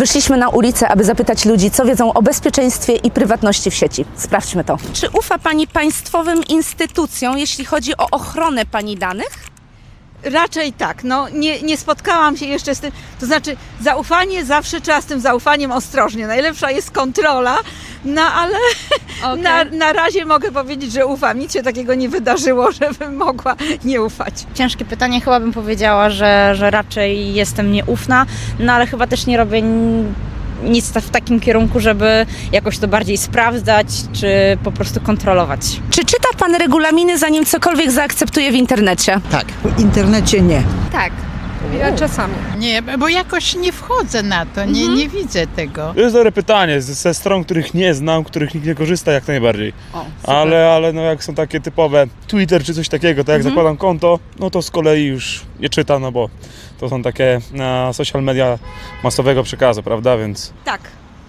Wyszliśmy na ulicę, aby zapytać ludzi, co wiedzą o bezpieczeństwie i prywatności w sieci. Sprawdźmy to. Czy ufa Pani państwowym instytucjom, jeśli chodzi o ochronę Pani danych? Raczej tak. No, nie, nie spotkałam się jeszcze z tym. To znaczy, zaufanie zawsze trzeba z tym zaufaniem ostrożnie. Najlepsza jest kontrola, no ale na, na razie mogę powiedzieć, że ufam. Nic się takiego nie wydarzyło, żebym mogła nie ufać. Ciężkie pytanie, chyba bym powiedziała, że, że raczej jestem nieufna, no ale chyba też nie robię nic w takim kierunku, żeby jakoś to bardziej sprawdzać, czy po prostu kontrolować. Czy czyta Pan regulaminy, zanim cokolwiek zaakceptuje w internecie? Tak. W internecie nie. Tak, ja czasami. Nie, bo jakoś nie wchodzę na to, nie, nie widzę tego. To jest dobre pytanie, z- ze stron, których nie znam, których nikt nie korzysta jak najbardziej. ale, ale no jak są takie typowe Twitter czy coś takiego, to jak zakładam konto, no to z kolei już nie czytam, no bo to są takie na social media masowego przekazu, prawda, więc Tak.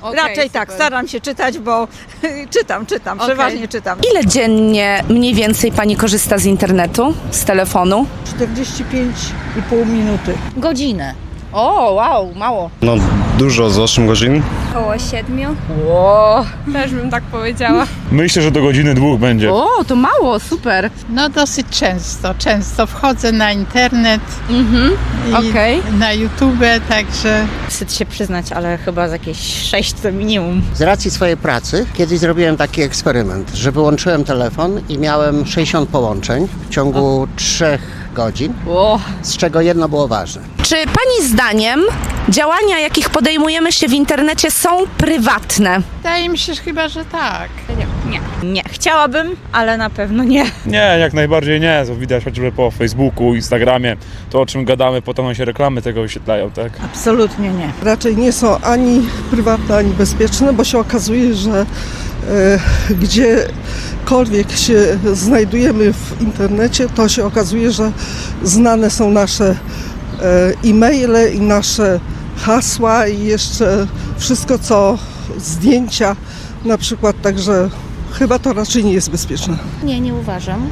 Okej, Raczej tak. super. Staram się czytać, bo czytam, czytam. Okej. Przeważnie czytam. Ile dziennie mniej więcej Pani korzysta z internetu, z telefonu? 45,5 minuty. Godzinę. O, wow, mało. No dużo, z 8 godzin. Około siedmiu. O, Też bym tak powiedziała. myślę, że do godziny dwóch będzie. o to mało, super. No dosyć często, często wchodzę na internet Mhm, i okej. na YouTube, także Wstyd się przyznać, ale chyba z jakieś 6 to minimum. Z racji swojej pracy kiedyś zrobiłem taki eksperyment, że wyłączyłem telefon i miałem 60 połączeń w ciągu 3 godzin, O. z czego jedno było ważne. Czy Pani zdaniem działania, jakich podejmujemy się w internecie są prywatne? wydaje mi się że chyba, że tak. Nie, chciałabym, ale na pewno nie. Nie, jak najbardziej nie, to widać chociażby po Facebooku, Instagramie, to o czym gadamy, potem się reklamy tego wyświetlają, tak? Absolutnie nie. raczej nie są ani prywatne, ani bezpieczne, bo się okazuje, że e, gdziekolwiek się znajdujemy w internecie, to się okazuje, że znane są nasze e, e-maile i nasze hasła i jeszcze wszystko co zdjęcia na przykład, także chyba to raczej nie jest bezpieczne. Nie, nie uważam.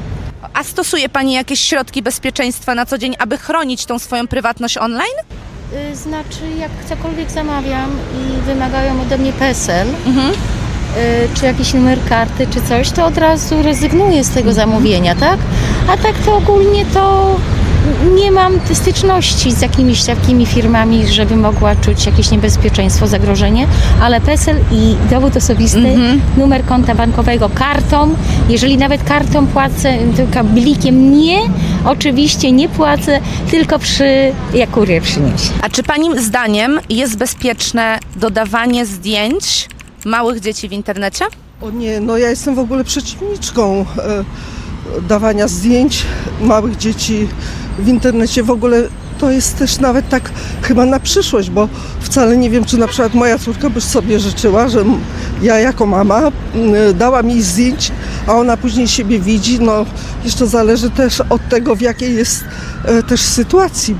A stosuje Pani jakieś środki bezpieczeństwa na co dzień, aby chronić tą swoją prywatność online? Y, Znaczy, jak cokolwiek zamawiam i wymagają ode mnie PESEL, Mhm. y, czy jakiś numer karty, czy coś, to od razu rezygnuję z tego zamówienia, tak? A tak to ogólnie to nie mam styczności z jakimiś takimi firmami, żeby mogła czuć jakieś niebezpieczeństwo, zagrożenie, ale PESEL i dowód osobisty, Mhm. numer konta bankowego kartą, jeżeli nawet kartą płacę, tylko blikiem nie, oczywiście nie płacę, tylko przy, jak kurier przyniesie. A czy Pani zdaniem jest bezpieczne dodawanie zdjęć małych dzieci w internecie? O nie, no ja jestem w ogóle przeciwniczką e, dawania zdjęć małych dzieci w internecie. W ogóle to jest też nawet tak chyba na przyszłość, bo wcale nie wiem, czy na przykład moja córka by sobie życzyła, że ja jako mama dała mi zdjęć, a ona później siebie widzi. No jeszcze zależy też od tego, w jakiej jest e, też sytuacji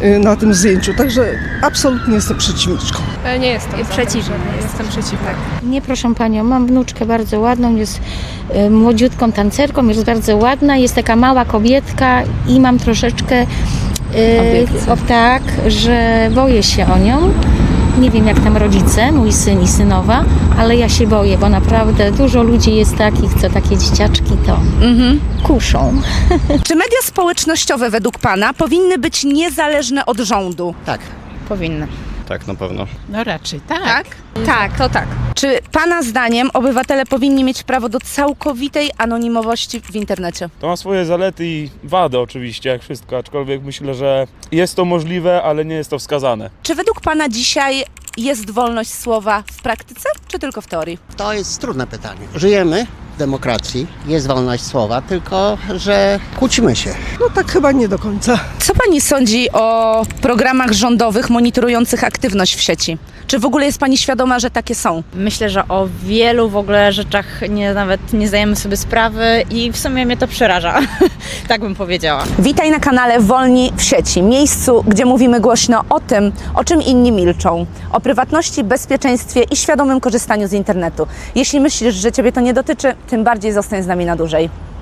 e, na tym zdjęciu. Także absolutnie jestem przeciwniczką. E, Nie jestem. za tym, Przeciwna Jestem przeciwna. Nie, proszę Panią, mam wnuczkę bardzo ładną, jest e, młodziutką tancerką, jest bardzo ładna, jest taka mała kobietka i mam troszeczkę e, o, tak, że boję się o nią. Nie wiem jak tam rodzice, mój syn i synowa, ale ja się boję, bo naprawdę dużo ludzi jest takich, co takie dzieciaczki to Mhm. kuszą. Czy media społecznościowe według Pana powinny być niezależne od rządu? Tak. Powinny. Tak, na pewno. No raczej tak. Tak? Tak, to tak. Czy Pana zdaniem obywatele powinni mieć prawo do całkowitej anonimowości w internecie? To ma swoje zalety i wady oczywiście, jak wszystko, aczkolwiek myślę, że jest to możliwe, ale nie jest to wskazane. Czy według Pana dzisiaj jest wolność słowa w praktyce, czy tylko w teorii? To jest trudne pytanie. Żyjemy demokracji, jest wolność słowa, tylko że kłócimy się. No tak chyba nie do końca. Co Pani sądzi o programach rządowych monitorujących aktywność w sieci? Czy w ogóle jest Pani świadoma, że takie są? Myślę, że o wielu w ogóle rzeczach nie, nawet nie zdajemy sobie sprawy i w sumie mnie to przeraża. tak bym powiedziała. Witaj na kanale Wolni w sieci, miejscu, gdzie mówimy głośno o tym, o czym inni milczą. O prywatności, bezpieczeństwie i świadomym korzystaniu z internetu. Jeśli myślisz, że Ciebie to nie dotyczy, tym bardziej zostań z nami na dłużej.